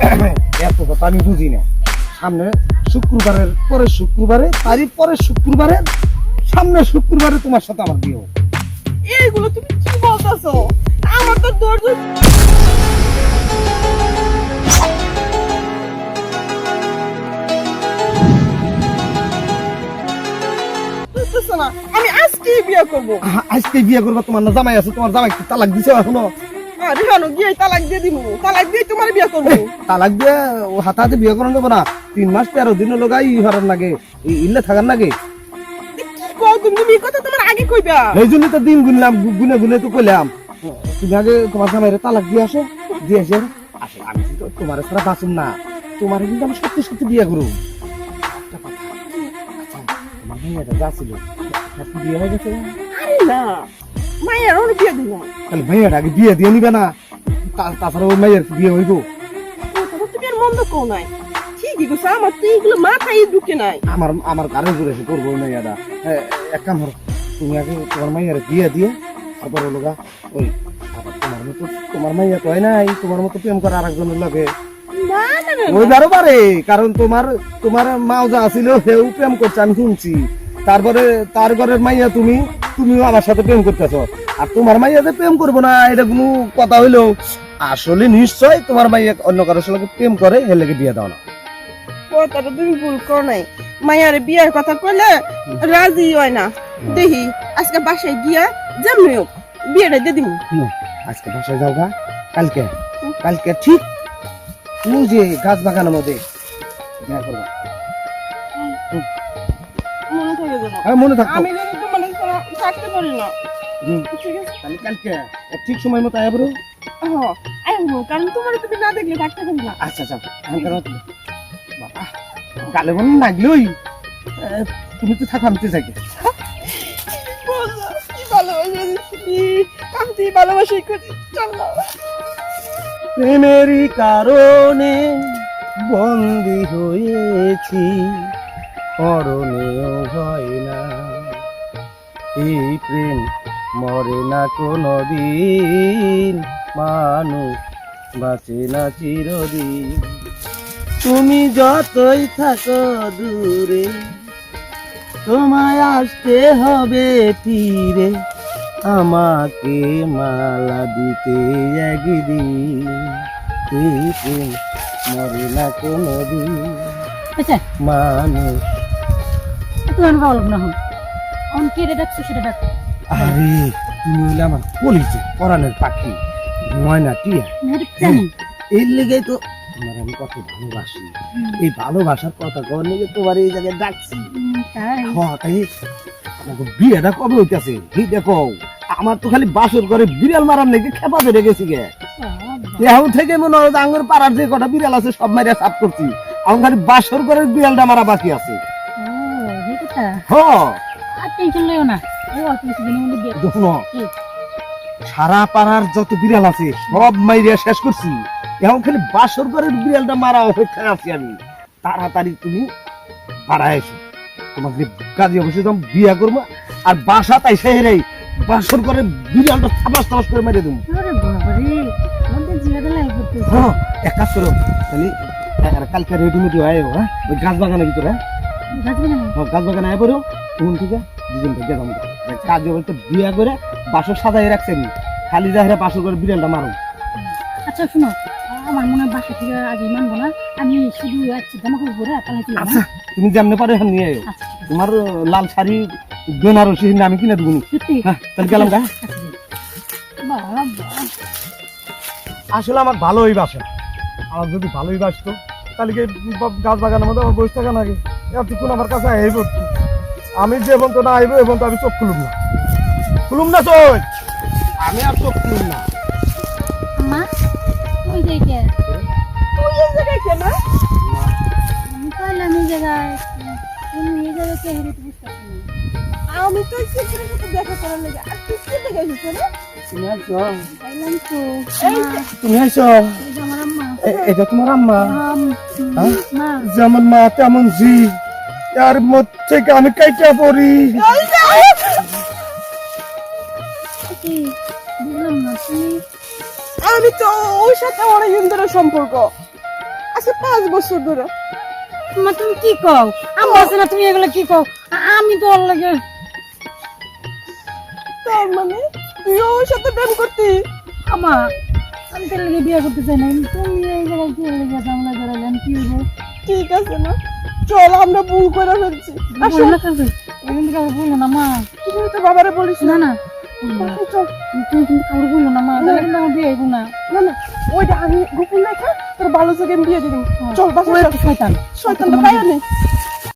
এত কথা আমি বুঝি না। সামনে শুক্রবারের পরে শুক্রবারে তারই পরে শুক্রবারে সামনে শুক্রবারে তোমার সাথে আমার বিয়ে এইগুলো তুমি কি বলতেছো? আমার তো ধৈর্য আমি আজকেই বিয়ে করব। আজকে বিয়ে করব তোমার না জামাই আছে তোমার জামাই কি তালাক দিছে এখনও? গিয়ে তালাক দিয়ে দিব তালাক দিয়ে তোমার বিয়ে করব। তালাক দিয়ে ও হাতে হাতে বিয়ে করানো যাব না। তিন মাস তেরো দিন লোক ই হরার লাগে। ইল্লে থাকার লাগে। তুমি? তুমি এই কথা তোমার আগে কইবা। এই জন্য তো দিন গুনলাম গুনে গুনে তো কইলাম। তুমি আগে তোমার জামাইরে তালাক দিয়ে আসো। দিয়ে আসে আসে আমি কিন্তু তোমার ছাড়া বাঁচুম না। তোমার কিন্তু আমি সত্যি সত্যি বিয়ে করব একটা কথা আচ্ছা, তোমার মেয়েটা যা ছিল বিয়ে হয়ে গেছে? আরে না। মায়ের ওর বিয়ে দিব। তাহলে মেয়েটা আগে বিয়ে দিয়ে নিবে না তাছাড়া ওই মেয়ের কি বিয়ে হইব? কথা তুমি আর মন্দ কও নাই। ঠিকই কইছো আমার তো এইগুলো মাথায় ঢুকে নাই। আমার আমার কারণ করে এসে করব এ, এক কাম করো তুমি আগে তোমার মাইয়ার বিয়ে দিয়ে তারপর হলো গা, ওই আবার তোমার মতো তোমার মাইয়া তো হয় নাই তোমার মতো প্রেম করে আরেকজনের লাগে। না না না পারে কারণ তোমার তোমার মাও যা ছিল সেও প্রেম করছে আমি শুনছি। তারপরে তার ঘরের মাইয়া তুমি তুমিও আমার সাথে প্রেম করতেছ। আর তোমার মাইয়া যে প্রেম করব না এটা কোনো কথা হইল আসলে নিশ্চয় তোমার মাইয়া অন্য কারোর সঙ্গে প্রেম করে এর লেগে বিয়ে দাও না। কথাটা তুমি ভুল করো নাই। মায়ার বিয়ের কথা কইলে রাজি হয় না। দেখি আজকে বাসায় গিয়া জামনি হোক বিয়েটা দিয়ে দিব আজকে বাসায় যাও গা কালকে কালকে ঠিক তুমি যে গাছ বাগানের মধ্যে। দেখা করবা। মনে থাকে আর মনে থাকতো থাকতে পারি না। ঠিক আছে তাহলে কালকে ঠিক সময় মতো আয়া বলো হ্যাঁ আইবো কারণ তোমার তুমি না দেখলে থাকতে পারি না। আচ্ছা আচ্ছা আমি কেন বাবা গালে মনে লাগলোই তুমি তো থাকো আমি তো যাই। ভালোবাসা দিচ্ছি আমি তো ভালোবাসাই করি। চলো। প্রেমেরই কারণে বন্দি হয়েছি। মরণেও হয় না এই প্রেম মরে না কোনো দিন মানুষ বাঁচে না চিরদিন। তুমি যতই থাকো দূরে তোমায় আসতে হবে ফিরে আমাকে মালা দিতে একদিন। এই প্রেম মরে না কোনো দিন আচ্ছা। মানুষ না এখন অন কে রে ডাকছো সেটা ডাক আরে তুমি হইলে আমার কলিজে পরাণের পাখি ময়না টিয়া। জানি এর লেগে তো তোমার আমি কত ভালোবাসি। এই ভালোবাসার কথা লেগে তোমার এই জায়গায় ডাকছি। তাই। হ্যাঁ তাই। আমাকে বিয়েটা কবে হইতাছে? দেখো আমার তো খালি বাসর করে বিড়াল মারার লেগে খেপা ধরে গেছি গে। এখন থেকে মনে হয় আঙ্গুর পাড়ার যে কটা বিড়াল আছে সব মারিয়া সাফ করছি। এখন খালি বাসর করে বিড়ালটা মারা বাকি আছে। হ্যাঁ সারা পাড়ার যত বিড়াল আছে সব মাইরিয়া শেষ করছি। এখন খালি বাসর করে বিড়ালটা মারা অপেক্ষায় আছি আমি। তাড়াতাড়ি তুমি পাড়ায় এসো। তোমাকে কাজে অবশ্যই যখন বিয়া করব আর বাসা তাই সেহেরাই বাসর করে বিড়ালটা থাবাস থাবাস করে মেরে দেবো। হ্যাঁ এক কাজ করো তাহলে কালকে রেডিমেড হয়ে হ্যাঁ? ওই গাছ বাগানের ভিতরে হ্যাঁ, গাছ বাগানে আয় পড়ো। তখন থেকে যাব। কাজ বলতে বিয়া করে বাসর সাজাই রাখছেন খালি যাহেরা বাসর করে বিড়ালটা মারো। আচ্ছা শোনো আমার মনে হয় বাসা থেকে আগে মানবো না। আমি শুধু জামা কাপড় পরে কি আচ্ছা তুমি যেমনি পারো এখন নিয়ে আয়ো। আচ্ছা। তোমার লাল শাড়ি বেনারসি হিন্দা আমি কিনে দেবো হ্যাঁ তাহলে গেলাম গা। আসলে আমার ভালোই বাসে। আমার যদি ভালোই বাসতো তাহলে কি গাছ বাগানের মধ্যে আমার বসে থাকা নাকি? এতক্ষণ আমার কাছে আইব আমি যে এবং তো না আইব এবং তো আমি চোখ খুলুম না। খুলুম না চোখ আমি আর চোখ খুলুম না। মা ওই যে কে জায়গায় কেন? আমি পাইলাম এই জায়গায়। তুমি এই জায়গায় কে হেরে তো বুঝতে পারছি না। আমি তো দেখা করার লেগে। আর তুই কি দেখে এসেছিস রে তুমি আইছো পাইলাম তো। এই মা, যে- তুমি আইছো আমার এটা তোমার আম্মা? হ্যাঁ? মা। যেমন মা তেমন জি। এর মধ্যে থেকে আমি কাইটা পড়ি আমি তো ওর সাথে অনেক দিন ধরে সম্পর্ক। আজকে পাঁচ বছর ধরে। মা তুমি কি কও? আমি আছে না তুমি এগুলো কি কও? আমি তো ওর লাগে তার মানে? তুই ওর সাথে প্রেম করতি? আমা আমি তোর লাগে বিয়ে করতে চাই না। তুমি এই জায়গায় কি লেগে ঝামেলা করালেন কি ঠিক আছে না চল আমরা ভুল করে ফেলছি। আসো। বলো না মা। তুই তো বাবারে বলিস না। না চল। তুমি কিন্তু কাউকে বলল না মা। তাহলে কিন্তু আমার বিয়ে হইব না। না না ওইটা আমি গোপন রেখে তোর ভালো থেকে বিয়ে দিবি চল বাস শয়তান। শয়তান পাইয়া নেই